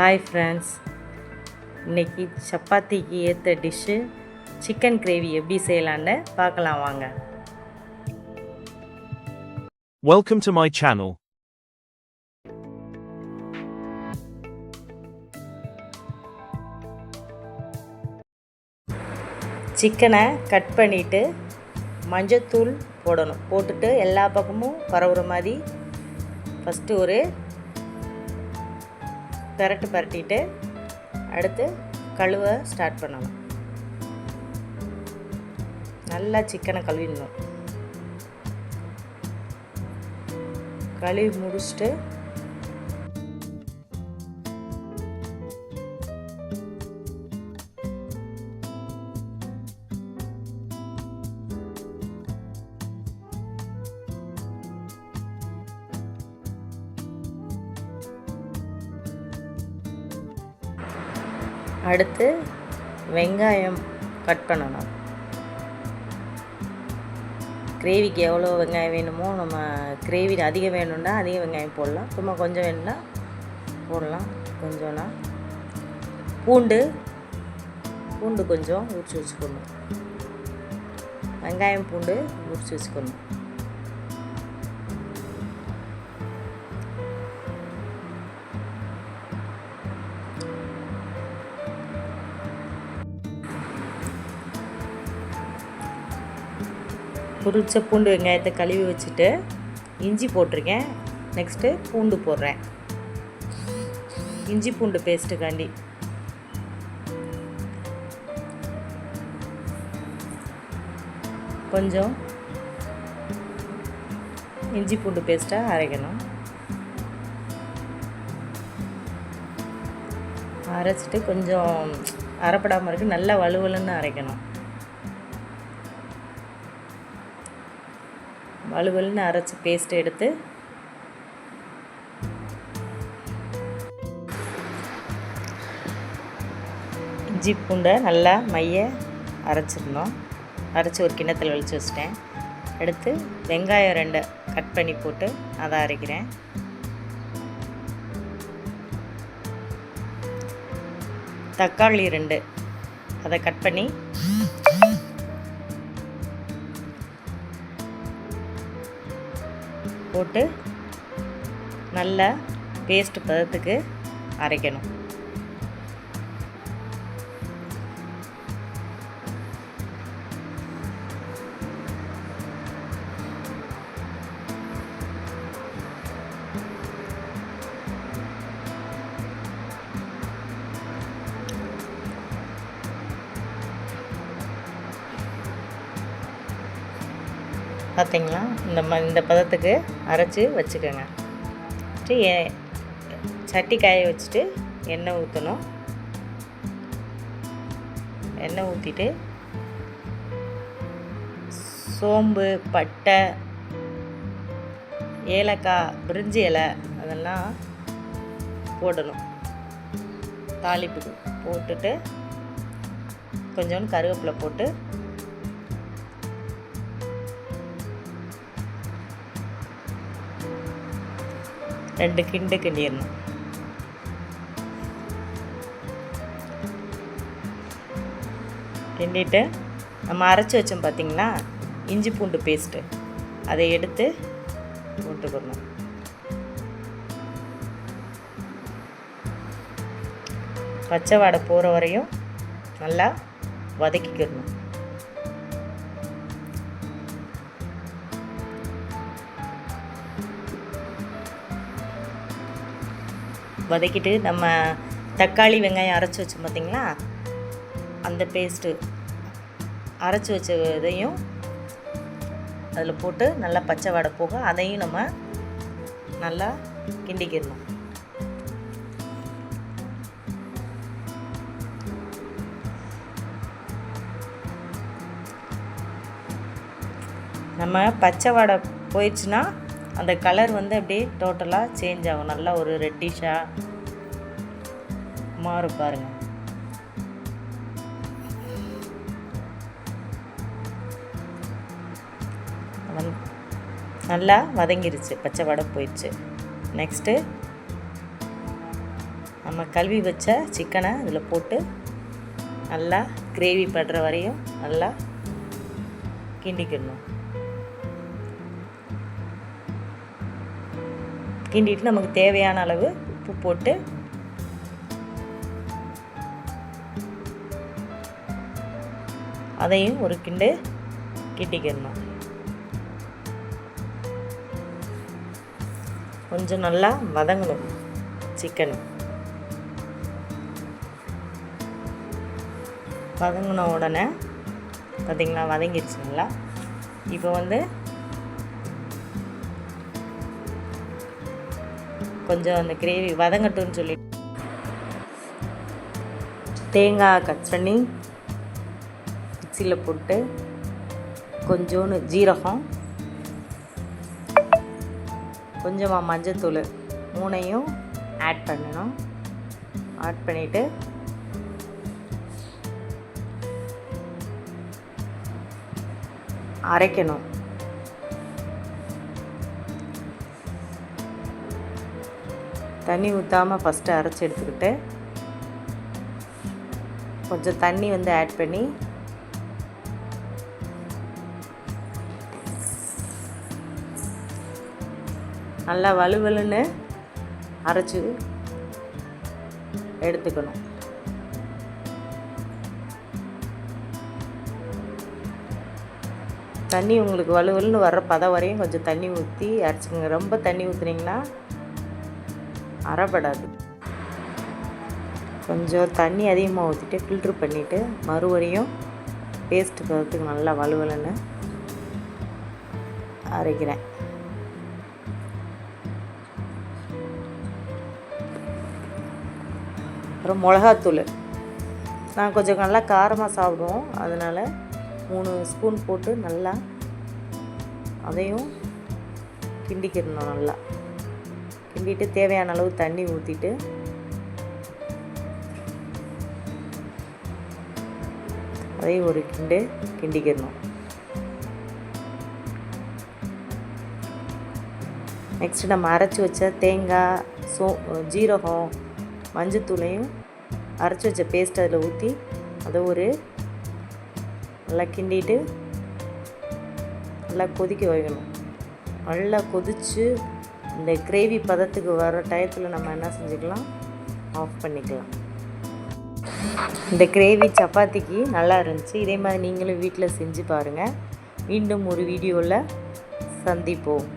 Hi friends இன்னைக்கு சப்பாத்திக்கு ஏற்ற டிஷ்ஷு சிக்கன் கிரேவி எப்படி செய்யலான்னு பார்க்கலாம் வாங்க. Welcome to my channel. சிக்கனை கட் பண்ணிவிட்டு மஞ்சத்தூள் போடணும். போட்டுட்டு எல்லா பக்கமும் பரவுற மாதிரி ஃபஸ்ட்டு ஒரு பெரட்டு பரட்டிட்டு அடுத்து கழுவ ஸ்டார்ட் பண்ணணும். நல்லா சிக்கனை கழுவிடணும். கழுவி முடிச்சுட்டு அடுத்து வெங்காயம் கட் பண்ணணும். கிரேவிக்கு எவ்வளோ வெங்காயம் வேணுமோ நம்ம கிரேவி அதிகம் வேணும்னா அதிக வெங்காயம் போடலாம். சும்மா கொஞ்சம் வேணும்னா போடலாம். கொஞ்சம்னா பூண்டு பூண்டு கொஞ்சம் உரிச்சு வச்சுக்கணும். வெங்காயம் பூண்டு உரிச்சு வச்சுக்கணும். பொரிச்ச பூண்டு வெங்காயத்தை கழுவி வச்சுட்டு இஞ்சி போட்டிருக்கேன். நெக்ஸ்ட்டு பூண்டு போடுறேன். இஞ்சி பூண்டு பேஸ்ட்டுக்காண்டி கொஞ்சம் இஞ்சி பூண்டு பேஸ்ட்டாக அரைக்கணும். அரைச்சிட்டு கொஞ்சம் அரைப்படாமல் இருக்குது நல்லா வலுவலுன்னு அரைக்கணும். வலுவலுன்னு அரைச்சி பேஸ்ட் எடுத்து. இஞ்சி பூண்டை நல்லா மைய அரைச்சிருந்தோம் அரைச்சி ஒரு கிண்ணத்தில் வலிச்சு வச்சிட்டேன். எடுத்து வெங்காயம் ரெண்டை கட் பண்ணி போட்டு அதை அரைக்கிறேன். தக்காளி ரெண்டு அதை கட் பண்ணி போட்டு நல்லா பேஸ்ட் பதத்துக்கு அரைக்கணும். பார்த்தீங்களா? இந்த ம இந்த பதத்துக்கு அரைச்சி வச்சுக்கோங்க. வச்சுட்டு ஏ சட்டி காய வச்சுட்டு எண்ணெய் ஊற்றணும் எண்ணெய் ஊற்றிட்டு சோம்பு பட்டை ஏலக்காய் பிரிஞ்சி இலை அதெல்லாம் போடணும். தாளிப்புக்கு போட்டுட்டு கொஞ்சோண்டு கருவேப்பிலை போட்டு ரெண்டு கிண்டு கிண்டிடணும். கிண்டிட்டு நம்ம அரைச்சி வச்சோம் பார்த்தீங்களா இஞ்சி பூண்டு பேஸ்ட்டு அதை எடுத்து போட்டுக்கணும். பச்சை வாடை போகிற வரையும் நல்லா வதக்கிக்கிடணும் வதக்கிட்டு நம்ம தக்காளி வெங்காயம் அரைச்சி வச்சோம் பார்த்தீங்களா? அந்த பேஸ்ட்டு அரைச்சி வச்ச இதையும் அதில் போட்டு நல்லா பச்சை வடை போக அதையும் நம்ம நல்லா கிண்டிக்கிடணும். நம்ம பச்சை வடை போயிடுச்சுன்னா அந்த கலர் வந்து அப்படியே டோட்டலாக சேஞ்ச் ஆகும். நல்லா ஒரு ரெட்டிஷாக மாறும் பாருங்க. நல்லா வதங்கிருச்சு. பச்சை வடை போயிடுச்சு. நெக்ஸ்ட்டு நம்ம கல்வி வச்ச சிக்கனை இதில் போட்டு நல்லா கிரேவி படுற வரையும் நல்லா கிண்டிக்கிடணும். கிண்டிட்டு நமக்கு தேவையான அளவு உப்பு போட்டு அதையும் ஒரு கிண்டு கிண்டிக்கிடணும் கொஞ்சம் நல்லா வதங்கணும் சிக்கன் வதங்கின உடனே பார்த்திங்களா வதங்கிடுச்சுங்களா இப்போ வந்து கொஞ்சம் அந்த கிரேவி வதங்கட்டும்னு சொல்லி. தேங்காய் கட் பண்ணி மிக்சியில் போட்டு கொஞ்சோண்டு ஜீரகம் கொஞ்சமாக மஞ்சத்தூள் மூணையும் ஆட் பண்ணணும். ஆட் பண்ணிவிட்டு அரைக்கணும். தண்ணி ஊற்றாமல் ஃபஸ்ட்டு அரைச்சி எடுத்துக்கிட்டு கொஞ்சம் தண்ணி வந்து ஆட் பண்ணி நல்லா வலுவலுன்னு அரைச்சி எடுத்துக்கணும். தண்ணி உங்களுக்கு வலுவலுன்னு வர்ற பதம் வரையும் கொஞ்சம் தண்ணி ஊற்றி அரைச்சிக்கோங்க. ரொம்ப தண்ணி ஊற்றுனீங்கன்னா அரைப்படாது கொஞ்சம் தண்ணி அதிகமாக ஊற்றிட்டு ஃபில்ட்ரு பண்ணிவிட்டு மறுபடியும் பேஸ்ட்டு பதத்துக்கு நல்லா வலுவலன்னு அரைக்கிறேன். அப்புறம் மிளகாத்தூள். நான் கொஞ்சம் நல்லா காரமாக சாப்பிடுவோம். அதனால் மூணு ஸ்பூன் போட்டு நல்லா அதையும் கிண்டிக்கிடணும் நல்லா. கிண்டிட்டு தேவையான அளவு தண்ணி ஊற்றிட்டு அதையும் ஒரு கிண்டு கிண்டிக்கிடணும். நெக்ஸ்ட் நம்ம அரைச்சி வச்ச தேங்காய் சோ ஜீரகம் மஞ்சத்தூளையும் அரைச்சி வச்ச பேஸ்ட் அதில் ஊற்றி அதை ஒரு நல்லா கிண்டிட்டு நல்லா கொதிக்க வைக்கணும். நல்லா கொதித்து இந்த கிரேவி பதத்துக்கு வர டயத்தில் நம்ம என்ன செஞ்சுக்கலாம்? ஆஃப் பண்ணிக்கலாம். இந்த கிரேவி சப்பாத்திக்கு நல்லா இருந்துச்சு. இதே மாதிரி நீங்களும் வீட்டில் செஞ்சு பாருங்கள் மீண்டும் ஒரு வீடியோவில் சந்திப்போம்.